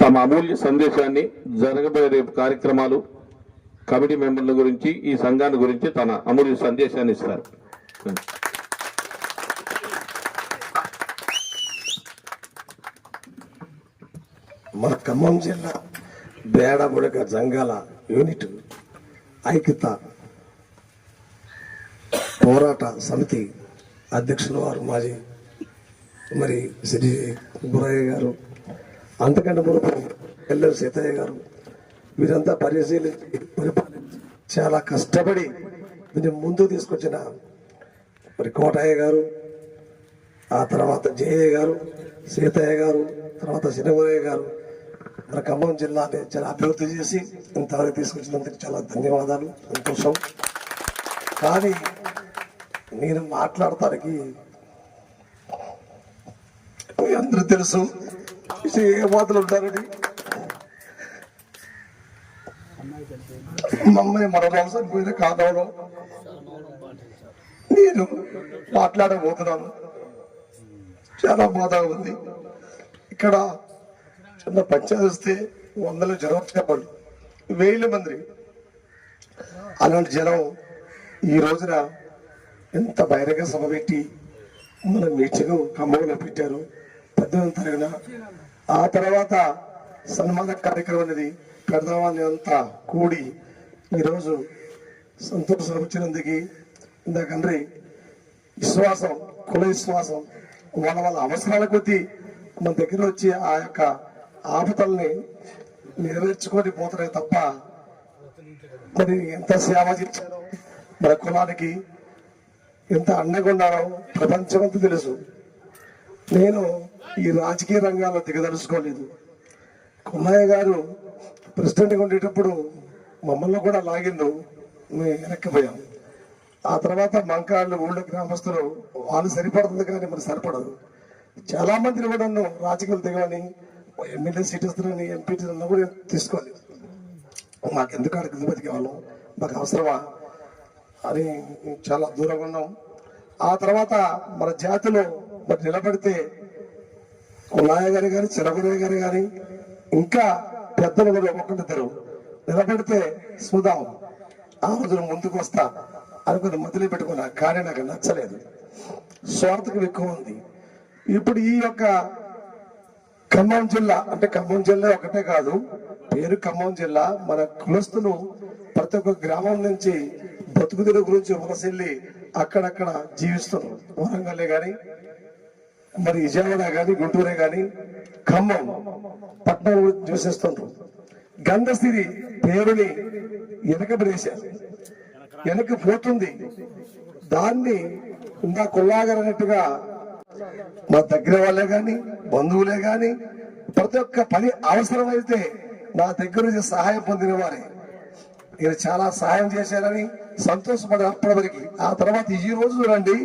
తమ అమూల్య సందేశాన్ని జరగబోయే రేపు కార్యక్రమాలు కమిటీ మెంబర్ల గురించి ఈ సంఘాన్ని గురించి తన అమూల్య సందేశాన్ని ఇస్తారు. మన ఖమ్మం జిల్లా బేడబుడక జంగాల యూనిట్ ఐక్యత పోరాట సమితి అధ్యక్షులు వారు మాజీ మరి శ్రీ గురయ్య గారు అంతకంటే మునుపు ఎల్ఎల్ సీతయ్య గారు వీరంతా పరిశీలించి పరిపాలించి చాలా కష్టపడి దీన్ని ముందుకు తీసుకొచ్చిన మరి కోటయ్య గారు ఆ తర్వాత జయయ్య గారు సీతయ్య గారు తర్వాత సినగోరయ్య గారు మన ఖమ్మం జిల్లాని చాలా అభివృద్ధి చేసి ఇంతవరకు తీసుకొచ్చినందుకు చాలా ధన్యవాదాలు సంతోషం. కానీ నేను మాట్లాడటానికి మీ అందరూ తెలుసు ఏ మాటలు ఉంటారని మమ్మల్ని అమ్మాయి మరణాలు పోయిన కాదంలో నేను మాట్లాడబోతున్నాను. చాలా బాధగా ఉంది. ఇక్కడ చిన్న పంచాయతీ వస్తే వందల జనం చెప్పండి. వేల మంది. అలాంటి జనం ఈ రోజున ఎంత బహిరంగ సభ పెట్టి మన మీటింగ్ ఖమ్మంలో పెట్టారు. పద్దెనిమిది తరగన ఆ తర్వాత సన్మాన కార్యక్రమం అనేది పెడదామని అంతా కూడి ఈరోజు సంతోషం వచ్చినందుకు ఇందాకండ్రి విశ్వాసం కుల విశ్వాసం వాళ్ళ వాళ్ళ అవసరాల కొద్దీ మన దగ్గర వచ్చి ఆ యొక్క ఆపతల్ని నెరవేర్చుకొని పోతారే తప్ప మరి ఎంత సేవ చేశారో మన కులానికి ఎంత అండగా ఉన్నారో ప్రపంచమంతా తెలుసు. నేను ఈ రాజకీయ రంగాల్లో దిగదలుచుకోలేదు. కుమ్మయ్య గారు ప్రెసిడెంట్గా ఉండేటప్పుడు మమ్మల్ని కూడా లాగిండు. మేము వెనక్కిపోయాం ఆ తర్వాత మంకాళ్ళు ఊళ్ళో గ్రామస్తులు వాళ్ళు సరిపడుతుంది కానీ మరి సరిపడదు. చాలా మందిని కూడా నన్ను రాజకీయాలు దిగమని ఎమ్మెల్యే సీట్ ఇస్తారని ఎంపీ కూడా తీసుకోవాలి మాకు ఎందుకు అడిగి బతికే మాకు అవసరమా? అని చాలా దూరంగా ఉన్నాం. ఆ తర్వాత మన జాతిలో మరి నిలబడితే కులాయ గారు కానీ చిరగురయ్య గారు కానీ ఇంకా పెద్దలు కూడా ఒక్కొక్కరిద్దరు నిలబడితే చూద్దాం. ఆ రోజున ముందుకు వస్తా అనుకుని మొదలు పెట్టుకున్నా కానీ నాకు నచ్చలేదు. స్వార్థకం ఎక్కువ ఉంది. ఇప్పుడు ఈ యొక్క ఖమ్మం జిల్లా అంటే ఖమ్మం జిల్లా ఒకటే కాదు పేరు ఖమ్మం జిల్లా. మన కులస్తులు ప్రతి ఒక్క గ్రామం నుంచి బతుకుదల గురించి వలసెళ్ళి అక్కడక్కడ జీవిస్తున్నారు. వరంగల్లే కానీ మరి విజయవాడ కానీ గుంటూరే కానీ ఖమ్మం పట్నం చూసేస్తుంటారు గంధసిరి పేరుని వెనకబడేశారు వెనక్కి పోతుంది. దాన్ని ఇందా కొల్లాగరన్నట్టుగా మా దగ్గర వాళ్ళే కానీ బంధువులే కానీ ప్రతి ఒక్క పని అవసరమైతే నా దగ్గర నుంచి సహాయం పొందిన వారే నేను చాలా సహాయం చేశారని సంతోషపడే అప్పటి వరకు. ఆ తర్వాత ఈ రోజు చూడండి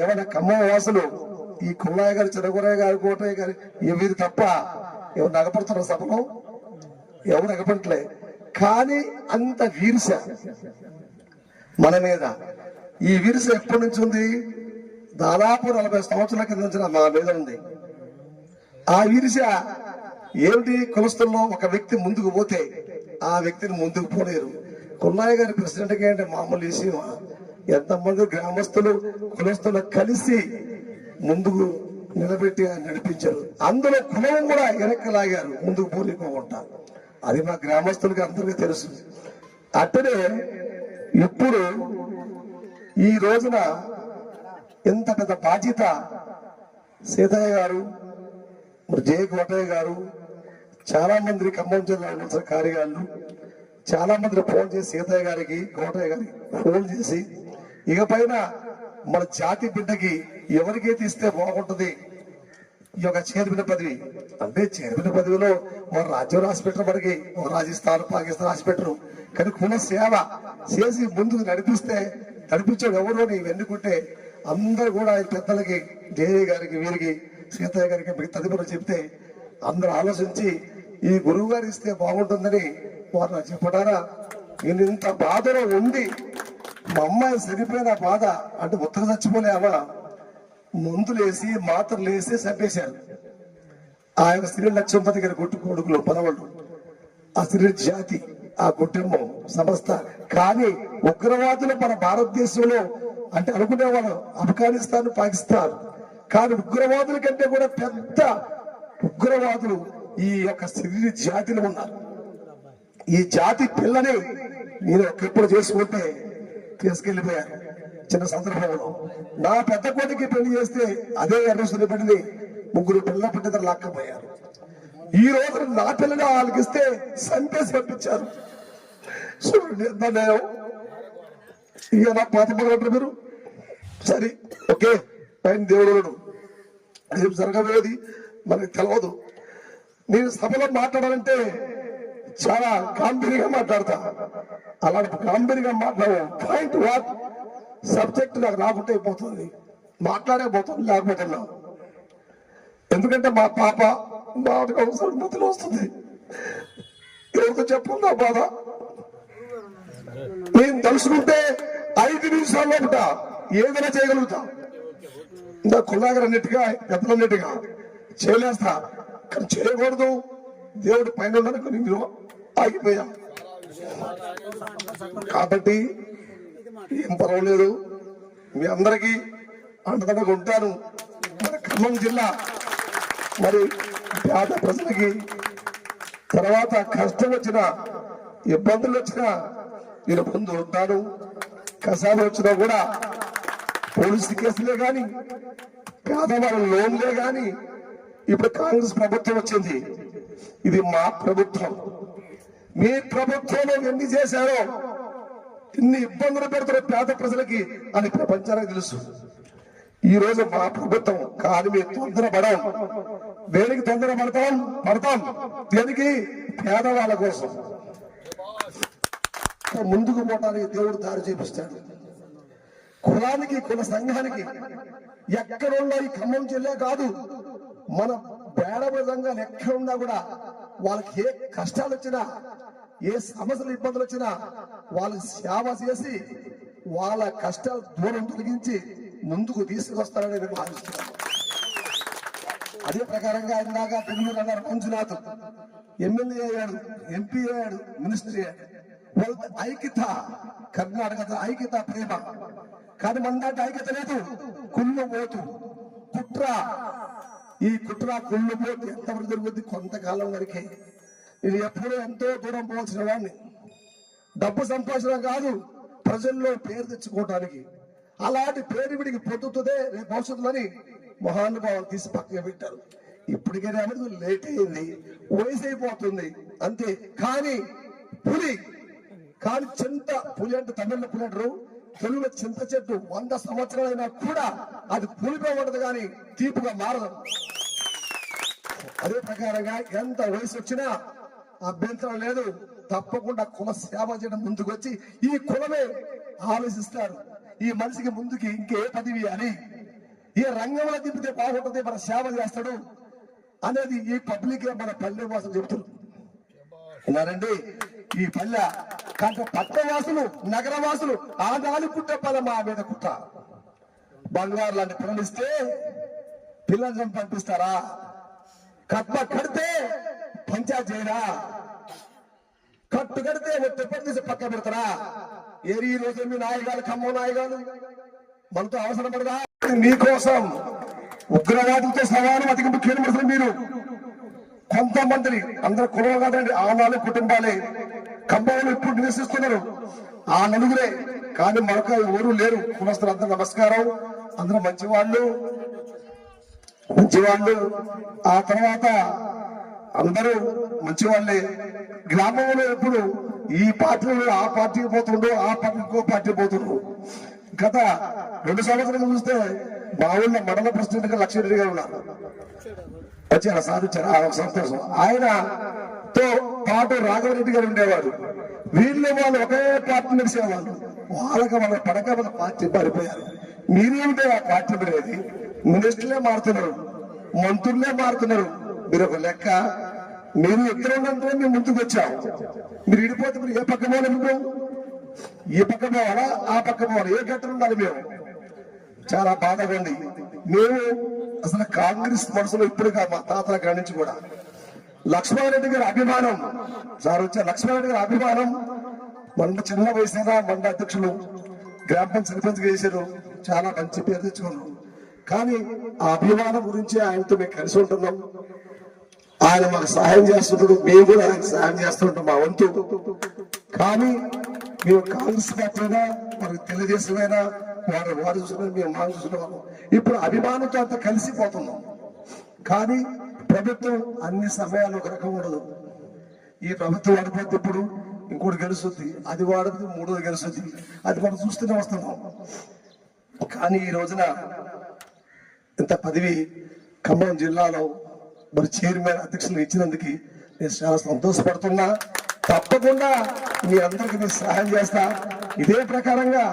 ఏమైనా ఖమ్మం వాసులు ఈ కుళ్ళాయి గారు చిరగురయ్య గారు కోటయ్య గారు ఇవి తప్ప ఎవరు నగపడుతున్నారు సభలో? ఎవరు నగపడట్లే కానీ అంత వీరుస మన మీద. ఈ వీర్స ఎప్పటి నుంచి ఉంది? దాదాపు నలభై సంవత్సరాల కింద నుంచి మా మీద ఉంది. ఆ వీరుస ఏమిటి కులస్తుల్లో ఒక వ్యక్తి ముందుకు పోతే ఆ వ్యక్తిని ముందుకు పోలేరు. కుల్లాయి గారి ప్రెసిడెంట్గా అంటే మామూలు విషయం ఎంతమంది గ్రామస్తులు కులస్తులు కలిసి ముందుకు నిలబెట్టి ఆయన నడిపించారు. అందులో కులం కూడా వెనక్కి లాగారు. ముందుకు పూలిపోకుండా అది మా గ్రామస్తులకి అందరికీ తెలుసు. అట్టనే ఇప్పుడు ఈ రోజున ఎంత పెద్ద బాధ్యత సీతయ్య గారు మరి జయ కోటయ్య గారు చాలా మంది ఖమ్మం జిల్లా ఉన్నత కార్యగాళ్ళు చాలా మంది ఫోన్ చేసి సీతయ్య గారికి కోటయ్య గారికి ఫోన్ చేసి ఇక పైన మన జాతి బిడ్డకి ఎవరికైతే ఇస్తే బాగుంటుంది? ఈ యొక్క చైర్మన్ పదవి. అంటే చైర్మన్ పదవిలో ఒక రాజ్యం రాసిపెట్టరు మనకి. ఒక రాజస్థాన్ పాకిస్తాన్ రాసిపెట్టరు. కానీ కుల సేవ చేసి ముందుకు నడిపిస్తే నడిపించాడు ఎవరు నీవు ఎన్నుకుంటే అందరు కూడా పెద్దలకి దేవి గారికి వీరికి సీతయ్య గారికి మీకు తదుపరి చెప్తే అందరూ ఆలోచించి ఈ గురువు గారు ఇస్తే బాగుంటుందని వారు చెప్పడారా నేను ఇంత బాధలో ఉండి మా అమ్మాయి సరిపోయిన బాధ అంటే ఉత్తర చచ్చిపోలేవా మందులేసి మాత్రలు వేసి చంపేశారు. యొక్క స్త్రీ లక్ష్మపతి గారి కొట్టు కొడుకులు పదవాళ్ళు ఆ స్త్రీ జాతి ఆ కుటుంబం సంస్థ కానీ ఉగ్రవాదులు మన భారతదేశంలో అంటే అనుకునేవాళ్ళు ఆఫ్ఘనిస్తాన్ పాకిస్తాన్. కానీ ఉగ్రవాదుల కంటే కూడా పెద్ద ఉగ్రవాదులు ఈ యొక్క స్త్రీ జాతిలో ఉన్నారు. ఈ జాతి పిల్లని నేను ఒకప్పుడు చేసుకుంటే తీసుకెళ్ళిపోయారు చిన్న సందర్భంలో. నా పెద్ద కొడుకు పెళ్ళి చేస్తే అదే ఎర్రసుని పెళ్ళి ముగ్గురు పిల్లల పుట్టిద్దరు లాక్కపోయారు. ఈ రోజు నా పిల్లని వాళ్ళకిస్తే సంతేసి పంపించారు. చూడండి ఎంత న్యాయం. ఇక నా పాత పగలంటారు మీరు? సరే ఓకే. పైన దేవుడు రేపు జరగబోయేది? మనకి తెలియదు నేను సభలో మాట్లాడాలంటే చాలా గాంభీర్యంగా మాట్లాడతా. అలాంటి గంభీరంగా మాట్లాడే పాయింట్ వాట్ సబ్జెక్ట్ నాకు రాకుంటే అయిపోతుంది మాట్లాడే పోతుంది లేకపోతే ఎందుకంటే మా పాప మా అవసరం మధ్యలో వస్తుంది. ఎవరితో చెప్పుందా బాధ? నేను తలుసుకుంటే ఐదు నిమిషాల్లో ఒకట ఏదైనా చేయగలుగుతా. ఇంకా కుల్లాగర్ అన్నిటిగా పెద్దలన్నిటిగా చేయలేస్తా కానీ చేయకూడదు. దేవుడు పైన ఉండడానికి నేను ఆగిపోయా. కాబట్టి ఏం పర్వాలేదు. మీ అందరికీ అండదండగా ఉంటాను మన ఖమ్మం జిల్లా మరి పేద ప్రజలకి తర్వాత కష్టం వచ్చిన ఇబ్బందులు వచ్చినా నేను ముందు ఉంటాను. కసాలు వచ్చినా కూడా పోలీసు కేసులే కానీ పేదవాళ్ళ లోన్లే కానీ ఇప్పుడు కాంగ్రెస్ ప్రభుత్వం వచ్చింది. ఇది మా ప్రభుత్వం. మీ ప్రభుత్వంలో ఎన్ని చేశారో ఇన్ని ఇబ్బందులు పెడుతున్న పేద ప్రజలకి అని ప్రపంచానికి తెలుసు. ఈ రోజు మా ప్రభుత్వం కానీ మేము తొందర పడం దేనికి తొందర పడతాం? పడతాం. దేనికి? పేదవాళ్ళ కోసం. ముందుకు పోవడానికి దేవుడు దారి చూపిస్తాడు. కులానికి కుల సంఘానికి ఎక్కడున్నా ఈ ఖమ్మం జిల్లా కాదు మన విధంగా సంఘాలు ఎక్కడున్నా కూడా వాళ్ళకి ఏ కష్టాలు వచ్చినా ఏ సమస్యలు ఇబ్బందులు వచ్చినా వాళ్ళకి సేవ చేసి వాళ్ళ కష్టాలు దూరం తొలగించి ముందుకు తీసుకొస్తారని నేను భావిస్తున్నాను. అదే ప్రకారంగా ఆయన దాకా తెలుగు అన్నారు మంజునాథ్. ఎమ్మెల్యే అయ్యాడు ఎంపీ అయ్యాడు మినిస్టర్ అయ్యాడు. వాళ్ళ ఐక్యత కర్ణాటక ఐక్యత ప్రేమ. కానీ మన దాంట్లో ఐక్యత లేదు కుళ్ళు పోతు. కుట్ర ఈ కుట్ర కుళ్ళు పోతు. ఎంతవరకు జరుగుద్ది కొంతకాలం వరకే. ఇది ఎప్పుడూ ఎంతో దూరం పోవాల్సిన వాడిని. డబ్బు సంపాదించడం కాదు ప్రజల్లో పేరు తెచ్చుకోవటానికి. అలాంటి పేరు వీడికి పొద్దుతుందే రేపు భవిష్యత్తులని మహానుభావులు తీసి పక్కన పెట్టారు. ఇప్పటికైనా అనేది లేట్ అయింది వయసు అయిపోతుంది అంతే. కానీ పులి కానీ చింత పులి అంటే తమిళ పులి అంటారు. తెలుగులో చింత చెట్టు వంద సంవత్సరాలైనా కూడా అది పులిపే ఉండదు కానీ తీపుగా మారదు. అదే ప్రకారంగా ఎంత వయసు వచ్చినా అభ్యంతరం లేదు. తప్పకుండా కుల సేవ చేయడం ముందుకు వచ్చి ఈ కులమే ఆలోచిస్తారు. ఈ మనిషికి ముందుకి ఇంకే పదవి అని. ఏ రంగంలో దింపితే బాగుంటుంది మన సేవ చేస్తాడు అనేది ఈ పబ్లిక్ మన పల్లె వాసులు చెబుతారు విన్నారండి ఈ పల్లె కాక పట్టవాసులు నగరవాసులు ఆ నాలుగు కుట్ట మా మీద కుట్ట బంగారు లాంటి పిల్లలు పిల్లలను పంపిస్తారా? కప్ప కడితే పంచాయతీరా పట్టు కడితే ఒట్టి పని తీసి పక్క పెడతారా? ఏరి ఈ రోజు మీ నాయగాలు ఖమ్మం నాయగాలు? మనతో అవసరం పడదా? మీకోసం ఉగ్రవాదులతో సమానం అతికింపు ముఖ్యమంత్రి మీరు. కొంతమందిని అందరు కులం కాదండి ఆనాలు కుటుంబాలే. ఖమ్మంలో ఇప్పుడు నివసిస్తున్నారు. ఆ నలుగురే. కానీ మరొక ఎవరు లేరు. కులస్తులు అందరూ నమస్కారం. అందరూ మంచివాళ్ళు. మంచివాళ్ళు. ఆ తర్వాత అందరూ మంచివాళ్ళే. గ్రామంలో ఎప్పుడు ఈ పార్టీలో ఆ పార్టీకి పోతుండో ఆ పార్టీకి పార్టీ పోతుండ్రు. గత రెండు సంవత్సరాలు చూస్తే మా ఊళ్ళో మండల ప్రెసిడెంట్గా లక్ష్మీరెడ్డి గారు ఉన్నారు. వచ్చారు సాధించారు? ఆ సంతోషం. ఆయనతో పాటు రాఘవరెడ్డి గారు ఉండేవారు. వీళ్ళు వాళ్ళు ఒకే పార్టీ నడిచేవాళ్ళు. వాళ్ళకి వాళ్ళ పడక వాళ్ళ పార్టీ పారిపోయారు మీరేమిటే ఆ పార్టీ పెరిగేది మినిస్టర్లే మారుతున్నారు. మంత్రులే మారుతున్నారు. మీరు ఒక లెక్క మీరు ఎక్కడ ఉన్నంతనే మేము ముందుకు వచ్చాము. మీరు ఇడిపోతే మీరు ఏ పక్క పోవాలి మేము ఈ పక్క పోవాలా ఆ పక్క పోవాలా ఏ గట్ట ఉండాలి మేము? చాలా బాధగా ఉంది. మేము అసలు కాంగ్రెస్ మనసులో ఇప్పుడు మా తాతల కాడి కూడా. లక్ష్మారెడ్డి గారి అభిమానం. సార్ వచ్చే లక్ష్మారెడ్డి గారి అభిమానం. మండ చిన్న వయసున మండ అధ్యక్షులు గ్రామ పంచాయతీ సర్పంచ్ చేశారు. చాలా మంచి పేరు తెచ్చుకున్నాం కానీ ఆ అభిమానం గురించి ఆయనతో మేము కలిసి ఉంటున్నాం. ఆయన మాకు సహాయం చేస్తుంటాడు మేము కూడా ఆయనకు సహాయం చేస్తుంటాం మా వంతు. కానీ మేము కాంగ్రెస్ పార్టీ అయినా మరి తెలుగుదేశం వారు వాడు వాడు మేము మా చూసుకున్నాము ఇప్పుడు అభిమానంతో అంతా కలిసిపోతున్నాం. కానీ ప్రభుత్వం అన్ని సమయాలు ఒక రకం ఉండదు. ఈ ప్రభుత్వం వాడిపోతే ఇప్పుడు ఇంకోటి గెలుస్తుంది అది వాడితే మూడోది గెలుస్తుంది అది మనం చూస్తూనే వస్తున్నాం. కానీ ఈ రోజున ఇంత పదవి ఖమ్మం జిల్లాలో మరి చైర్మన్ అధ్యక్షులు ఇచ్చినందుకు నేను చాలా సంతోషపడుతున్నా. తప్పకుండా మీ అందరికి నేను సహాయం చేస్తా. ఇదే ప్రకారంగా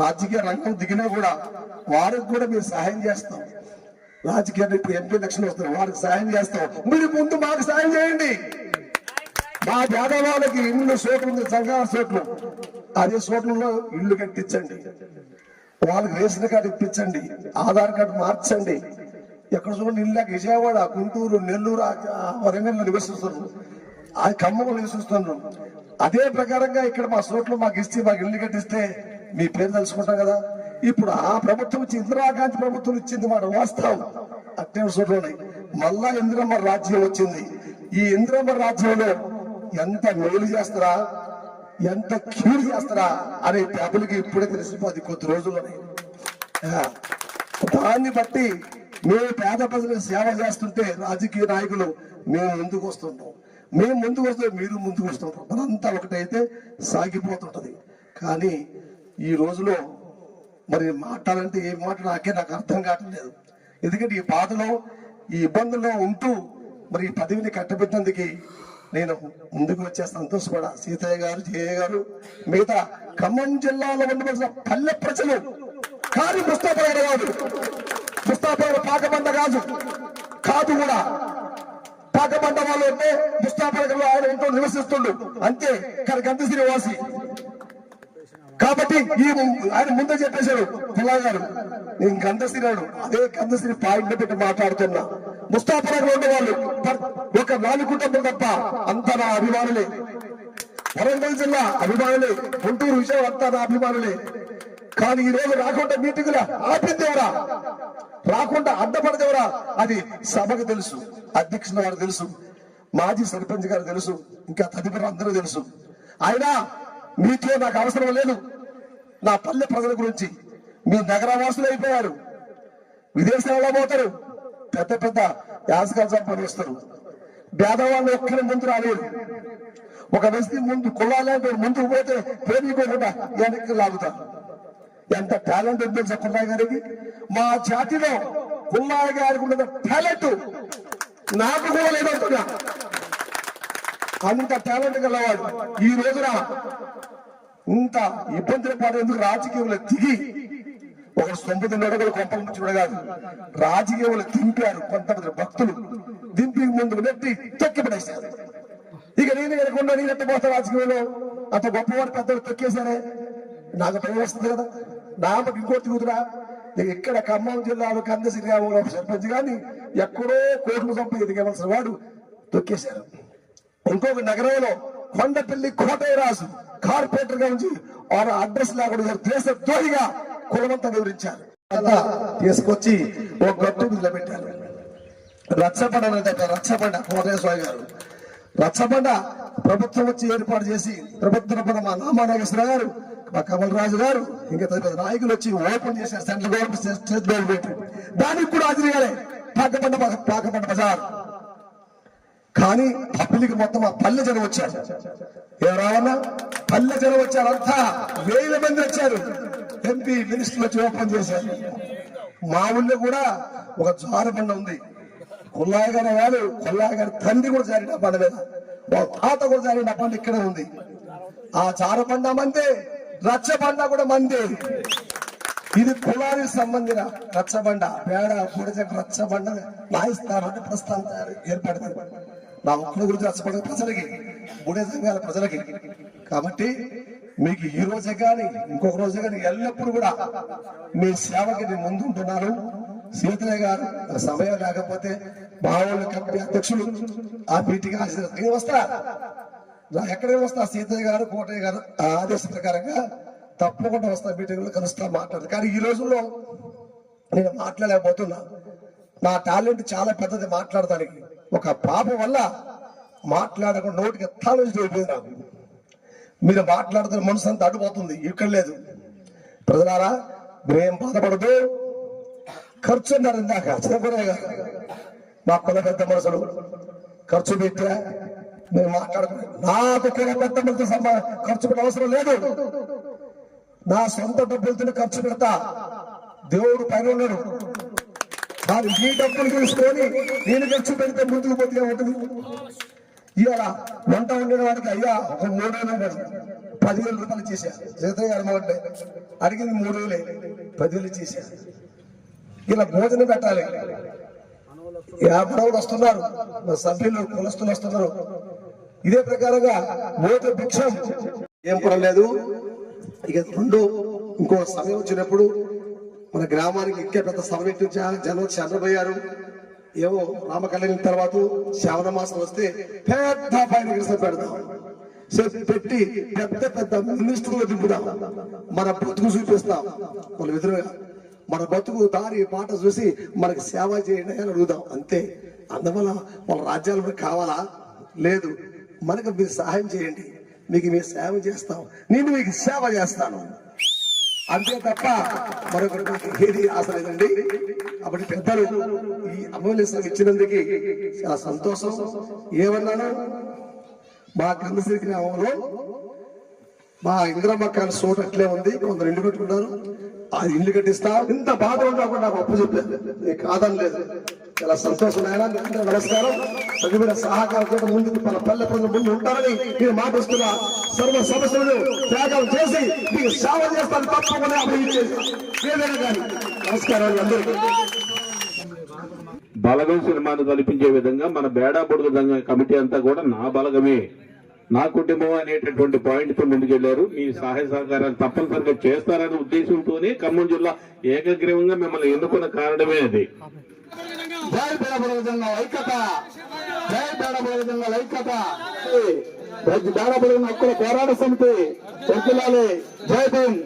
రాజకీయ రంగం దిగినా కూడా వారికి కూడా మీరు సహాయం చేస్తాం. రాజకీయాలు ఇప్పుడు ఎంపీ ఎలక్షన్ వస్తున్నారు వారికి సహాయం చేస్తాం. మీరు ముందు మాకు సహాయం చేయండి. మా పేదవాళ్ళకి ఇల్లు సోట్లు ఉంది సంఘాల సోట్లు. అదే సోట్లలో ఇల్లు కట్టించండి. వాళ్ళకి రేషన్ కార్డు ఇప్పించండి ఆధార్ కార్డు మార్చండి. ఎక్కడ చూడండి ఇల్లు విజయవాడ గుంటూరు నెల్లూరు వరంగల్ నివసిస్తున్నారు. ఆ ఖమ్మంలో నివసిస్తున్నారు. అదే ప్రకారంగా ఇక్కడ మా సోట్లు మాకు ఇస్తే మాకు ఇల్లు కట్టిస్తే మీ పేరు తెలుసుకుంటాం కదా. ఇప్పుడు ఆ ప్రభుత్వం ఇచ్చి ఇందిరాగాంధీ ప్రభుత్వం ఇచ్చింది మాట వాస్తవం. అట్టే సోట్లు మళ్ళా ఇందిరమ్మ రాజ్యం వచ్చింది. ఈ ఇందిరమ్మ రాజ్యంలో ఎంత మేలు చేస్తారా ఎంత క్యూర్ చేస్తారా అనే పేపర్లకి ఇప్పుడే తెలిసిపోద్ది కొద్ది రోజుల్లోనే. దాన్ని బట్టి మేము పేద ప్రజలకు సేవ చేస్తుంటే రాజకీయ నాయకులు మేము ముందుకు వస్తుంటాం మేము ముందుకు వస్తే మీరు ముందుకు వస్తుంటాం మనంతా ఒకటైతే సాగిపోతుంటుంది. కానీ ఈ రోజులో మరి మాట్లాడాలంటే ఏం మాట నాకే నాకు అర్థం కావట్లేదు ఎందుకంటే ఈ బాధలో ఈ ఇబ్బందుల్లో ఉంటూ మరి ఈ పదవిని కట్టబెట్టినందుకు నేను ముందుకు వచ్చే సంతోషపడా సీతయ్య గారు జయ గారు మిగతా ఖమ్మం జిల్లాలో ఉండవలసిన పల్లె ప్రజలు కానీ పుస్తకాలు ముస్తాబాద్ పాకబండ కాదు. కాదు కూడా. పాకబండ వాళ్ళు ఉంటే ముస్తాబాద్ ఆయన ఉంటూ నివసిస్తుండు. అంతే. కానీ గంధ శ్రీనివాసి. కాబట్టి ఈ ఆయన ముందే చెప్పేశాడు పుల్లా గారు నేను గంధశ్రీరాడు అదే గంధశ్రీ పాయింట్ పెట్టి మాట్లాడుతున్నా. ముస్తాఫరాకు ఉండే వాళ్ళు ఒక నాలుగు కుటుంబం తప్ప అంతా నా అభిమానులే. వరంగల్ జిల్లా అభిమానులే. గుంటూరు విజయం అంతా నా అభిమానులే. కానీ ఈ రోజు రాకుండా మీటింగుల ఆపిందేవరా రాకుండా అడ్డపడదేవరా అది సభకు తెలుసు అధ్యక్షుల వారు తెలుసు మాజీ సర్పంచ్ గారు తెలుసు ఇంకా తదుపరి అందరూ తెలుసు. అయినా మీతో నాకు అవసరం లేదు. నా పల్లె ప్రజల గురించి మీ నగరవాసులు అయిపోయారు. విదేశాలలో పోతారు. పెద్ద పెద్ద యాసకాలు సంపాదిస్తారు. పేదవాళ్ళు ఒక్కరి ముందు రాలేదు ఒక వ్యక్తి ముందు కులాలంటే ముందుకు పోతే ప్రేమికోకుండా వెనక్కి లాగుతారు. ఎంత టాలెంట్ ఉందో తెలుసా గారికి? మా జాతిలో కుమార్ గారికి ఉన్న టాలెంట్ నాకు కూడా లేదంటున్నా. అంత టాలెంట్ గలవాడు ఈ రోజున ఇంత ఇబ్బందుల పాటు ఎందుకు రాజకీయంలో దిగి ఒక సొంపతి నడగలు కొంపల నుంచి కాదు రాజకీయంలో దింపారు కొంతమంది భక్తులు. దింపి ముందుకు నెట్టి తొక్కి పడేశారు. ఇక నేను ఎనకుండా నేను ఎట్టపోతా రాజకీయంలో? అంత గొప్పవాడు పెద్దలు తొక్కేశారే. నాకు భయం వస్తుంది కదా. నాకు ఇంకోటి కుదురా ఇక్కడ ఖమ్మం జిల్లాలో కంద శ్రీరామరావు సర్పంచ్ గాని ఎక్కడో కోట్లు సంపద ఎదిగవలసిన వాడు తొక్కేశారు. ఇంకొక నగరంలో కొండపల్లి కోటయ్యరాజు కార్పొరేటర్గా ఉంచి వారు అడ్రస్ లేకుండా దేశ ద్రోహిగా కులమంతా వివరించారు. తీసుకొచ్చి ఒక గట్టు నిలబెట్టారు రచ్చబండ అంటే రచ్చబండ కోటయ్య స్వామి గారు. రచ్చబండ ప్రభుత్వం వచ్చి ఏర్పాటు చేసి ప్రభుత్వం మా నామానాగేశ్వర గారు మా కమల్ రాజు గారు ఇంకా తదితర నాయకులు వచ్చి ఓపెన్ చేసిన సెంట్రల్ గవర్నమెంట్ స్టేట్ గవర్నమెంట్ దానికి కూడా హాజరయ్యాలి పాకబండ పాకబండ బజార్. కానీ పబ్లిక్ మొత్తం ఆ పల్లె జనం వచ్చారు. ఏ రావన్నా పల్లె జనం వచ్చారు. అంతా వేల మంది వచ్చారు. ఎంపీ మినిస్టర్లు వచ్చి ఓపెన్ చేశారు. మా ఊళ్ళో కూడా ఒక జారబండ ఉంది. కొల్లాయ గారి వాళ్ళు కొల్లాయ గారి తండ్రి కూడా జారిన బండ మీద. వాళ్ళ తాత కూడా జారిన బండ ఇక్కడే ఉంది. ఆ జారబండ రచ్చబండ కూడా మంది. ఇది కులానికి సంబంధించిన రచ్చబండ. పేడ బుడిజ రచ్చబండ నాయిస్తానంటే ప్రస్థానం తయారు నా ఒక్కడి గురించి రచ్చబండ ప్రజలకి మూడే సంఘాల ప్రజలకి. కాబట్టి మీకు ఈ రోజే కానీ ఇంకొక రోజు కానీ ఎల్లప్పుడూ కూడా మీ సేవకి నేను ముందుంటున్నాను. సీతయ్య గారు సమయం లేకపోతే మా వాళ్ళ కమిటీ అధ్యక్షులు ఆ మీటింగ్ హాజరు నేను వస్తా ఎక్కడికి వస్తా? సీతయ్య గారు కోటయ్య గారు ఆ ఆదేశ ప్రకారంగా తప్పకుండా వస్తా మీటింగ్లో కలుస్తా మాట్లాడదు కానీ ఈ రోజుల్లో నేను మాట్లాడలేకపోతున్నా. నా టాలెంట్ చాలా పెద్దది మాట్లాడటానికి. ఒక పాప వల్ల మాట్లాడకుండా నోటికి ఎత్తాలోచి అయిపోయింది నాకు. మీరు మాట్లాడుతున్న మనసు అంతా అడ్డుపోతుంది. ఇక్కడ లేదు. ప్రజలారా మీరేం బాధపడదు. ఖర్చు అన్నారు ఇందాక. చిన్నపురయ్య మా కుల పెద్ద మనుషులు ఖర్చు పెట్టా మేము మాట్లాడుకున్నాం నాకు కుల పెద్ద మనుషులు సంబ ఖర్చు పెట్ట అవసరం లేదు. నా సొంత డబ్బులతో ఖర్చు పెడతా. దేవుడు పైన ఉన్నాడు. కానీ ఈ డబ్బులు తీసుకొని నేను ఖర్చు పెడితే ముందుకు పోతే ఉంటుంది ఇవాళ వంట వండిన వాడికి అయ్యా ఒక మూడు వేలు ఉన్నాడు పదివేల రూపాయలు చేశా సీతయ్య గారు మొదటి అడిగింది మూడు వేలే. పదివేలు చేశా ఇలా భోజనం పెట్టాలి. యాభై వస్తున్నారు. మా సభ్యులు కులస్తులు వస్తున్నారు. ఇదే ప్రకారంగా ఓటు భిక్షం ఏం కూడా లేదు ఇక రెండు ఇంకో సమయం వచ్చినప్పుడు మన గ్రామానికి ఇంకా పెద్ద సభ పెట్టించా జనం చంద్రబోయారు ఏవో రామకళ్యాణం తర్వాత శ్రావణ మాసం వస్తే పెద్ద పైన పెడదాం సో పెట్టి పెద్ద పెద్ద మినిస్టర్లు దింపుదాం. మన బతుకు చూపిస్తాం. వాళ్ళ ఎదురుగా మన బతుకు దారి పాట చూసి మనకి సేవ చేయండి అని అడుగుదాం. అంతే. అందువల్ల వాళ్ళ రాజ్యాలు కావాలా? లేదు. మనకు మీరు సహాయం చేయండి. మీకు మేము సేవ చేస్తాం. నేను మీకు సేవ చేస్తాను. అంతే తప్ప మరొకటి ఏది ఆశ లేదండి కాబట్టి పెద్దలు ఈ అమూల్యం ఇచ్చినందుకు చాలా సంతోషం. ఏమన్నాను? మా గంధశ్రీ గ్రామంలో మా ఇంద్రమ్మ కాని చోటు అట్లే ఉంది. కొందరు ఇల్లు కట్టుకున్నారు. ఆ ఇల్లు కట్టిస్తా. ఇంత బాధ ఉన్నా కూడా నాకు అప్పు చెప్పారు. నీకు కాదని లేదు చాలా సంతోషం నాయన. మీ నమస్కారం. ప్రజల సహకారంతో ముందుకు మన పల్లె ప్రజలు ముందు ఉంటారని మీరు మాటిస్తున్న సర్వ సమస్యలను త్యాగం చేసి మీకు సేవ చేస్తాను. తప్పకుండా అభివృద్ధి చేస్తాను ఏదైనా కానీ. నమస్కారాలు అందరికీ. బలగం సినిమాను కల్పించే విధంగా మన బేడా బుడుగు దంగ కమిటీ అంతా కూడా నా బలగమే. నా కుటుంబం అనేటటువంటి పాయింట్తో ముందుకెళ్ళారు. మీ సహాయ సహకారాలు తప్పనిసరిగా చేస్తారనే ఉద్దేశంతోనే ఖమ్మం జిల్లా ఏకగ్రీవంగా మిమ్మల్ని ఎన్నుకున్న కారణమే అది. జై బేడబుల జంగల్ ఐక్యత. జై బేడబుల జంగల్ ఐక్యత. బేడబుల హక్కుల పోరాట సమితి. వర్ధిల్లాలి జై భీమ్.